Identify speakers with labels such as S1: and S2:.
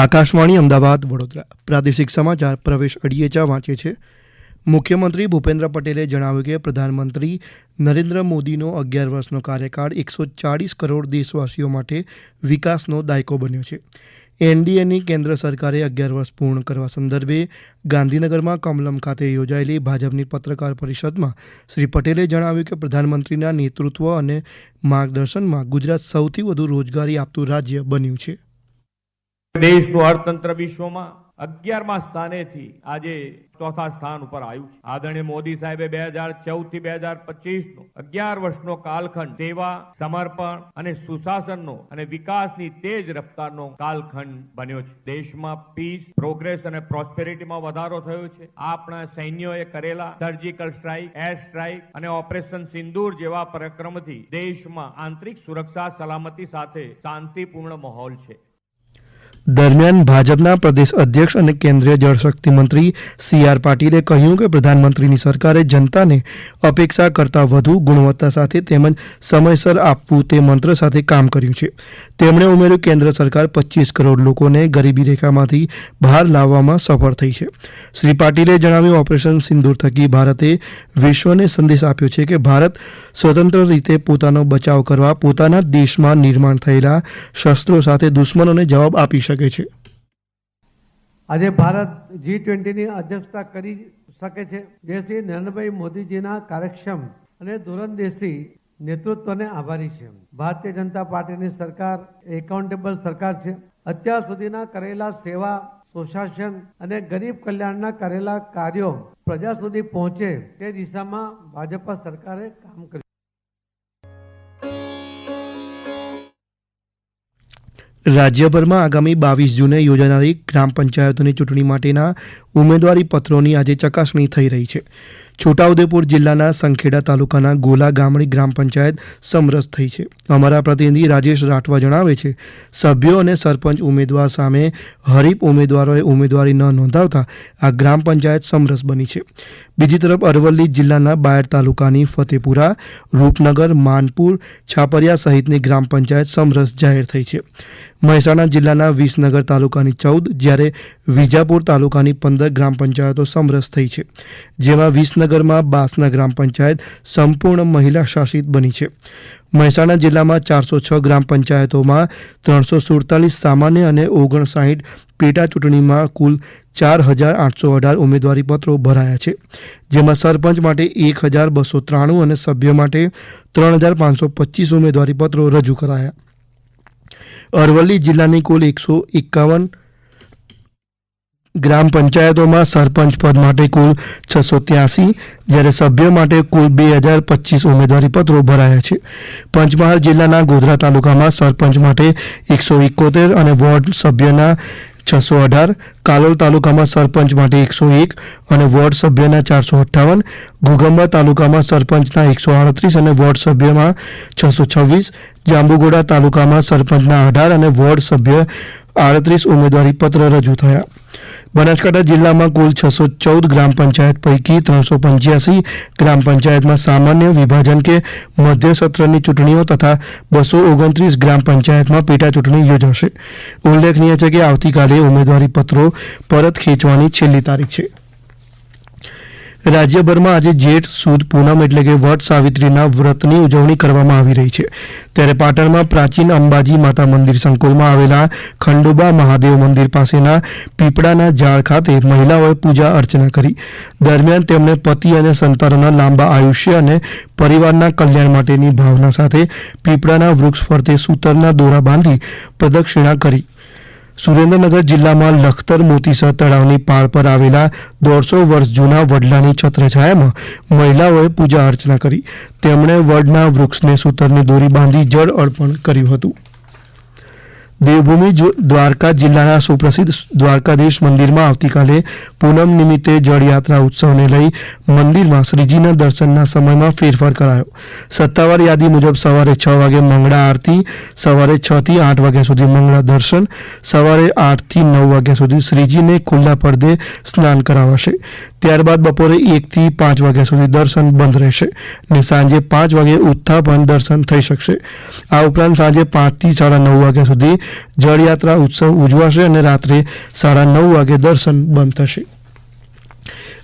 S1: આકાશવાણી અમદાવાદ, વડોદરા. પ્રાદેશિક સમાચાર પ્રવેશ અડિયેચા વાંચે છે. મુખ્યમંત્રી ભૂપેન્દ્ર પટેલે જણાવ્યું કે પ્રધાનમંત્રી નરેન્દ્ર મોદીનો અગિયાર વર્ષનો કાર્યકાળ એકસો ચાળીસ કરોડ દેશવાસીઓ માટે વિકાસનો દાયકો બન્યો છે. એનડીએની કેન્દ્ર સરકારે અગિયાર વર્ષ પૂર્ણ કરવા સંદર્ભે ગાંધીનગરમાં કમલમ ખાતે યોજાયેલી ભાજપની પત્રકાર પરિષદમાં શ્રી પટેલે જણાવ્યું કે પ્રધાનમંત્રીના નેતૃત્વ અને માર્ગદર્શનમાં ગુજરાત સૌથી વધુ રોજગારી આપતું રાજ્ય બન્યું છે.
S2: દેશનું અર્થતંત્ર વિશ્વમાં અગિયારમા સ્થાનેથી આજે ચોથા સ્થાન ઉપર આવ્યું છે. આદરણીય મોદી સાહેબે બે હજાર ચૌદથી બે હજાર પચીસ નો અગિયાર વર્ષનો કાલખંડ સેવા, સમર્પણ અને સુશાસનનો અને વિકાસની તેજ રફતારનો કાલખંડ બન્યો છે. દેશમાં પીસ પ્રોગ્રેસ અને પ્રોસ્પેરિટીમાં વધારો થયો છે. આપણા સૈન્યોએ કરેલા સર્જિકલ સ્ટ્રાઇક એર સ્ટ્રાઇક અને ઓપરેશન સિંદૂર જેવા પરાક્રમથી દેશમાં આંતરિક સુરક્ષા, સલામતી સાથે શાંતિપૂર્ણ માહોલ છે.
S1: દરમિયાન ભાજપના પ્રદેશ અધ્યક્ષ અને કેન્દ્રીય જળશક્તિ મંત્રી સી આર પાટીલે કહ્યું કે પ્રધાનમંત્રીની સરકારે જનતાને અપેક્ષા કરતાં વધુ ગુણવત્તા સાથે તેમજ સમયસર આપવું તે મંત્ર સાથે કામ કર્યું છે. તેમણે ઉમેર્યું કેન્દ્ર સરકાર પચીસ કરોડ લોકોને ગરીબી રેખામાંથી બહાર લાવવામાં સફળ થઈ છે. શ્રી પાટીલે જણાવ્યું, ઓપરેશન સિંદૂર થકી ભારતે વિશ્વને સંદેશ આપ્યો છે કે ભારત સ્વતંત્ર રીતે પોતાનો બચાવ કરવા પોતાના દેશમાં નિર્માણ થયેલા શસ્ત્રો સાથે દુશ્મનોને જવાબ આપી શકે છે.
S3: આજે ભારત જી ટ્વેન્ટીની અધ્યક્ષતા કરી શકે છે. જે શ્રી નરેન્દ્રભાઈ મોદીજીના કાર્યક્ષમ અને દૂરંદેશી નેતૃત્વને આભારી છે. ભારતીય જનતા પાર્ટીની સરકાર એકાઉન્ટેબલ સરકાર છે. અત્યાર સુધીના કરેલા સેવા, સુશાસન અને ગરીબ કલ્યાણના કરેલા કાર્યો પ્રજા સુધી પહોંચે તે દિશામાં ભાજપા સરકારે કામ કર્યું.
S1: રાજ્યભરમાં આગામી બાવીસ જૂને યોજાનારી ગ્રામ પંચાયતોની ચૂંટણી માટેના ઉમેદવારી પત્રોની આજે ચકાસણી થઈ રહી છે. છોટાઉદેપુર જિલ્લાના સંખેડા તાલુકાના ગોલા ગામડી ગ્રામ પંચાયત સમરસ થઈ છે. અમારા પ્રતિનિધિ રાજેશ રાઠવા જણાવે છે, સભ્યો અને સરપંચ ઉમેદવાર સામે હરીફ ઉમેદવારોએ ઉમેદવારી ન નોંધાવતા આ ગ્રામ પંચાયત સમરસ બની છે. બીજી તરફ અરવલ્લી જિલ્લાના બાયડ તાલુકાની ફતેપુરા, રૂપનગર, માનપુર, છાપરિયા સહિતની ગ્રામ પંચાયત સમરસ જાહેર થઈ છે. મહેસાણા જિલ્લાના વિસનગર તાલુકાની ચૌદ, જ્યારે વિજાપુર તાલુકાની પંદર ગ્રામ પંચાયતો સમરસ થઈ છે. જેમાં વિસનગરમાં બાસના ગ્રામ પંચાયત સંપૂર્ણ મહિલા શાસિત બની છે. મહેસાણા જિલ્લામાં ચારસો છ ગ્રામ પંચાયતોમાં ત્રણસો સુડતાલીસ સામાન્ય અને ઓગણસાઠ પેટા ચૂંટણીમાં કુલ ચાર હજાર આઠસો અઢાર ઉમેદવારી પત્રો ભરાયા છે. જેમાં સરપંચ માટે એક હજાર બસો ત્રાણું અને સભ્ય માટે ત્રણ હજાર પાંચસો પચીસ ઉમેદવારી પત્રો રજૂ કરાયા. અરવલ્લી જિલ્લાની કુલ એકસો એકાવન ગ્રામ પંચાયતોમાં સરપંચ પદ માટે કુલ છસો ત્યાસી, જ્યારે સભ્ય માટે કુલ બે હજાર પચીસ ઉમેદવારી પત્રો ભરાયા છે. પંચમહાલ જિલ્લાના ગોધરા તાલુકામાં સરપંચ માટે એકસો એકોતેર અને વોર્ડ સભ્યના છસો અઢાર, કાલોલ તાલુકામાં સરપંચ માટે એકસો એક અને વોર્ડ સભ્યના ચારસો અઠ્ઠાવન, ઘોગંબા તાલુકામાં સરપંચના એકસો આડત્રીસ અને વોર્ડ સભ્યમાં છસો છવ્વીસ, જાંબુગોડા તાલુકામાં સરપંચના અઢાર અને વોર્ડ સભ્ય આડત્રીસ ઉમેદવારી પત્ર રજૂ થયા. બનાસકાંઠા જિલ્લામાં કુલ છસો ચૌદ ગ્રામ પંચાયત પૈકી ત્રણસો પંચ્યાસી ગ્રામ પંચાયતમાં સામાન્ય વિભાજન કે મધ્ય સત્રની ચૂંટણીઓ તથા બસો ઓગણત્રીસ ગ્રામ પંચાયતમાં પેટા ચૂંટણી યોજાશે. ઉલ્લેખનીય છે કે આવતીકાલે ઉમેદવારી પત્રો પરત ખેંચવાની છેલ્લી તારીખ છે. રાજ્યભરમાં આજે જેઠ, સુદ, પૂનમ એટલે કે વટ સાવિત્રીના વ્રતની ઉજવણી કરવામાં આવી રહી છે. ત્યારે પાટણમાં પ્રાચીન અંબાજી માતા મંદિર સંકુલમાં આવેલા ખંડોબા મહાદેવ મંદિર પાસેના પીપળાના ઝાડ ખાતે મહિલાઓએ પૂજા અર્ચના કરી. દરમિયાન તેમણે પતિ અને સંતાનોના લાંબા આયુષ્ય અને પરિવારના કલ્યાણ માટેની ભાવના સાથે પીપળાના વૃક્ષ ફરતે સૂતરના દોરા બાંધી પ્રદક્ષિણા કરી. સુરેન્દ્રનગર જિલ્લામાં લખતર મોતીસર તળાવની પાળ પર આવેલા દોઢસો વર્ષ જૂના વડલાની છત્રછાયામાં મહિલાઓએ પૂજા અર્ચના કરી. તેમણે વડના વૃક્ષને સૂતરની દોરી બાંધી જળ અર્પણ કર્યું હતું. દેવભૂમિ દ્વારકા જિલ્લાના સુપ્રસિદ્ધ દ્વારકાધીશ મંદિરમાં આવતીકાલે પૂનમ નિમિત્તે જળયાત્રા ઉત્સવને લઈ મંદિરમાં શ્રીજીના દર્શનના સમયમાં ફેરફાર કરાયો. સત્તાવાર યાદી મુજબ સવારે છ વાગે મંગળા આરતી, સવારે છ થી આઠ વાગ્યા સુધી મંગળા દર્શન, સવારે આઠથી નવ વાગ્યા સુધી શ્રીજીને ખુલ્લા પડદે સ્નાન કરાવાશે. ત્યારબાદ બપોરે એકથી પાંચ વાગ્યા સુધી દર્શન બંધ રહેશે ને સાંજે પાંચ વાગે ઉત્થાપન દર્શન થઈ શકશે. આ ઉપરાંત સાંજે પાંચથી સાડા નવ વાગ્યા સુધી જળયાત્રા ઉત્સવ ઉજવાશે અને રાત્રે સાડા નવ વાગે દર્શન બંધ થશે.